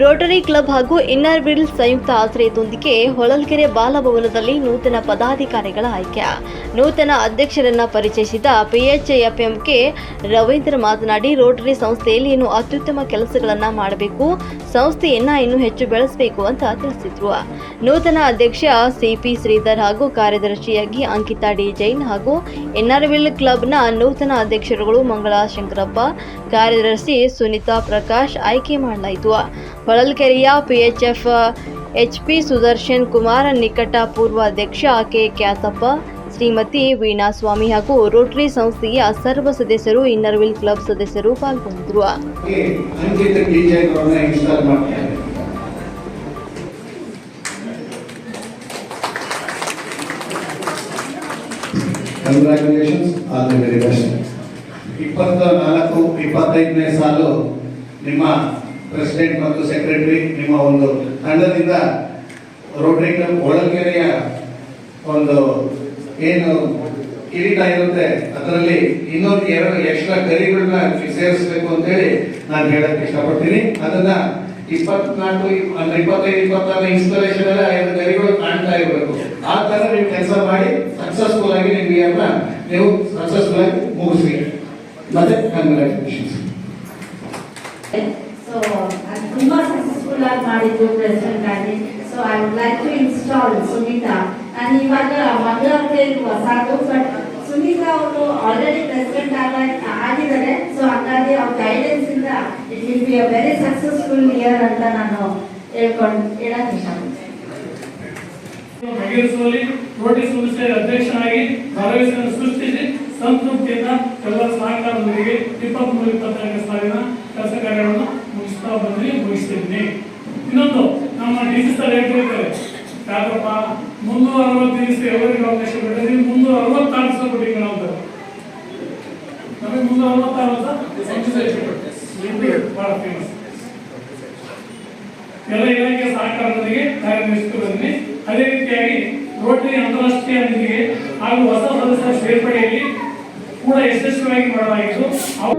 Rotary club ಹಾಗೂ Inner Wheel ಸಂಯುಕ್ತ ಆಶ್ರಯದೊಂದಿಗೆ ಹೊಳಲ್ಕೆರೆ ಬಾಲಭವನದಲ್ಲಿ ನೂತನ ಪದಾಧಿಕಾರಿಗಳ ಆಯ್ಕೆ. ನೂತನ ಅಧ್ಯಕ್ಷರನ್ನ ಪರಿಚಯಿಸಿದ ಪಿಎಚ್ಎಫ್ಎಂಕೆ ರವೀಂದ್ರ ಮಾತನಾಡಿ, ರೋಟರಿ ಸಂಸ್ಥೆಯಲ್ಲಿ ಇನ್ನು ಅತ್ಯುತ್ತಮ ಕೆಲಸಗಳನ್ನು ಮಾಡಬೇಕು ಸಂಸ್ಥೆಯನ್ನ ಇನ್ನೂ ಹೆಚ್ಚು ಬೆಳೆಸಬೇಕು ಅಂತ ತಿಳಿಸಿದ್ರು. ನೂತನ ಅಧ್ಯಕ್ಷ ಸಿಪಿ ಶ್ರೀಧರ್ ಹಾಗೂ ಕಾರ್ಯದರ್ಶಿಯಾಗಿ ಅಂಕಿತಾ ಡಿ. ಜೈನ್ ಹಾಗೂ ಎನ್ಆರ್ವಿಲ್ ಕ್ಲಬ್ನ ನೂತನ ಅಧ್ಯಕ್ಷರುಗಳು ಮಂಗಳಾ ಶಂಕರಪ್ಪ, ಕಾರ್ಯದರ್ಶಿ ಸುನೀತಾ ಪ್ರಕಾಶ್ ಆಯ್ಕೆ ಮಾಡಲಾಯಿತು. ಹೊಳಲ್ಕೆರೆಯ ಪಿಎಚ್ಎಫ್ ಎಚ್ಪಿ ಸುದರ್ಶನ್ ಕುಮಾರ್, ನಿಕಟ ಪೂರ್ವ ಅಧ್ಯಕ್ಷ ಕೆ ಕ್ಯಾಸಪ್ಪ ಶ್ರೀಮತಿ ವೀಣಾ ಸ್ವಾಮಿ ಹಾಗೂ ರೋಟರಿ ಸಂಸ್ಥೆಯ ಸರ್ವ ಸದಸ್ಯರು ಇನ್ನರ್ವಿಲ್ ಕ್ಲಬ್ ಸದಸ್ಯರು ಪಾಲ್ಗೊಂಡಿದ್ದರು. ಇಪ್ಪತ್ತ ನಾಲ್ಕು ಇಪ್ಪತ್ತೈದನೇ ಸಾಲು ನಿಮ್ಮ ಪ್ರೆಸಿಡೆಂಟ್ ಮತ್ತು ಸೆಕ್ರೆಟರಿ ನಿಮ್ಮ ಒಂದು ತಂಡದಿಂದ ರೋಟರಿ ಕ್ಲಬ್ ಹೊಳಲ್ಕೆರೆಯ ಒಂದು ಏನು ಕಿರೀಟ ಇರುತ್ತೆ, ಅದರಲ್ಲಿ ಇನ್ನೊಂದು ಎರಡು ಎಕ್ಸ್ಟ್ರಾ ಕರಿಗಳನ್ನ ಸೇರಿಸಬೇಕು ಅಂತೇಳಿ ನಾನು ಹೇಳಕ್ ಇಷ್ಟಪಡ್ತೀನಿ. ಅದನ್ನ ಇಪ್ಪತ್ನಾಲ್ಕು, ಅಂದ್ರೆ ಇಪ್ಪತ್ತೈದು ಇಪ್ಪತ್ತಾರು ಇನ್ಸ್ಟಾಲೇಷನ್ ಅಲ್ಲಿ ಐದು ಗರಿಗಳು ಕಾಣ್ತಾ ಇರಬೇಕು. ಆ ತರ ನೀವು ಕೆಲಸ ಮಾಡಿ ಸಕ್ಸಸ್ಫುಲ್ ಆಗಿ ನಿಮ್ಗೆ ಅದನ್ನ ನೀವು ಸಕ್ಸಸ್ಫುಲ್ ಆಗಿ ಮುಗಿಸಿ ಮತ್ತೆ ಕಂಗ್ರ್ಯಾಚುಲೇಷನ್ಸ್ ಸೊ ಅದು ತುಂಬಾ ಸಕ್ಸಸ್ಫುಲ್ ಆಗಿ ಮಾಡಿದ್ದು ಪ್ರೆಸಿಡೆಂಟ್ ಆಗಿ so I would like to install Sunita ನಾನು ಇವಾಗ ಮಂಗಳೂರಿಗೆ ಹೊಸದು ಬಟ್ ಸುನೀತಾ ಅವರು ಆಲ್ರೆಡಿ ಪ್ರೆಸಿಡೆಂಟ್ ಆಗ ಆಗಿದ್ದಾರೆ. ಸೊ ಹಂಗಾಗಿ ಅವ್ರ ಗೈಡೆನ್ಸ್ ಇಂದ it will be a very successful year ಅಂತ ನಾನು ಹೇಳ್ಕೊಂಡು ಹೇಳಕ್ ಇಷ್ಟಪಡ್ತೀನಿ. ಬಗೆಹರಿಸುವಲ್ಲಿ ರೋಟಿ ಸಂಸ್ಥೆಯ ಅಧ್ಯಕ್ಷನಾಗಿ ಭರವಸೆಯನ್ನು ಸೃಷ್ಟಿಸಿ ಸಂತೃಪ್ತಿಯಿಂದ ಎಲ್ಲರ ಸಹಕಾರದೊಂದಿಗೆ ಇಪ್ಪತ್ಮೂರು ಇಪ್ಪತ್ತೆರಡನೇ ಸಾಲಿನ ಕೆಲಸ ಕಾರ್ಯಗಳನ್ನು ಮುಗಿಸ್ತಾ ಬಂದು ಮುಗಿಸ್ತಿದ್ದೀನಿ. ಇನ್ನೊಂದು ನಮ್ಮ ಡಿಜಿಟಲ್ ಹೇಳ್ತಿರ್ತಾರೆ ಯಾಕಪ್ಪ ಮುನ್ನೂರ ಅರವತ್ತು ದಿವಸ ಎವರಿಗೆ ಅವಕಾಶ ಕೊಟ್ಟಿದ್ದೀವಿ ಮುನ್ನೂರ ಅರವತ್ತಾರು ದಿವಸ ಕೊಟ್ಟಿದ್ದೀವಿ ನಾವು. ನಮಗೆ ಮುನ್ನೂರ ಅರವತ್ತಾರು ಬಹಳ ಫೇಮಸ್ ಎಲ್ಲ ಇಲಾಖೆ ಸಹಕಾರದೊಂದಿಗೆ ಕಾರ್ಯನಿರ್ವಹಿಸುತ್ತಾ ಬಂದಿದೆ ಅದೇ ರೀತಿಯಾಗಿ ರೋಟರಿ ಅಂತಾರಾಷ್ಟ್ರೀಯ ನಿಧಿಗೆ ಹಾಗೂ ಹೊಸ ಸದಸ್ಯರ ಸೇರ್ಪಡೆಯಲ್ಲಿ ಕೂಡ ಯಶಸ್ವಿಯಾಗಿ ಮಾಡಲಾಗಿದ್ದು ಅವು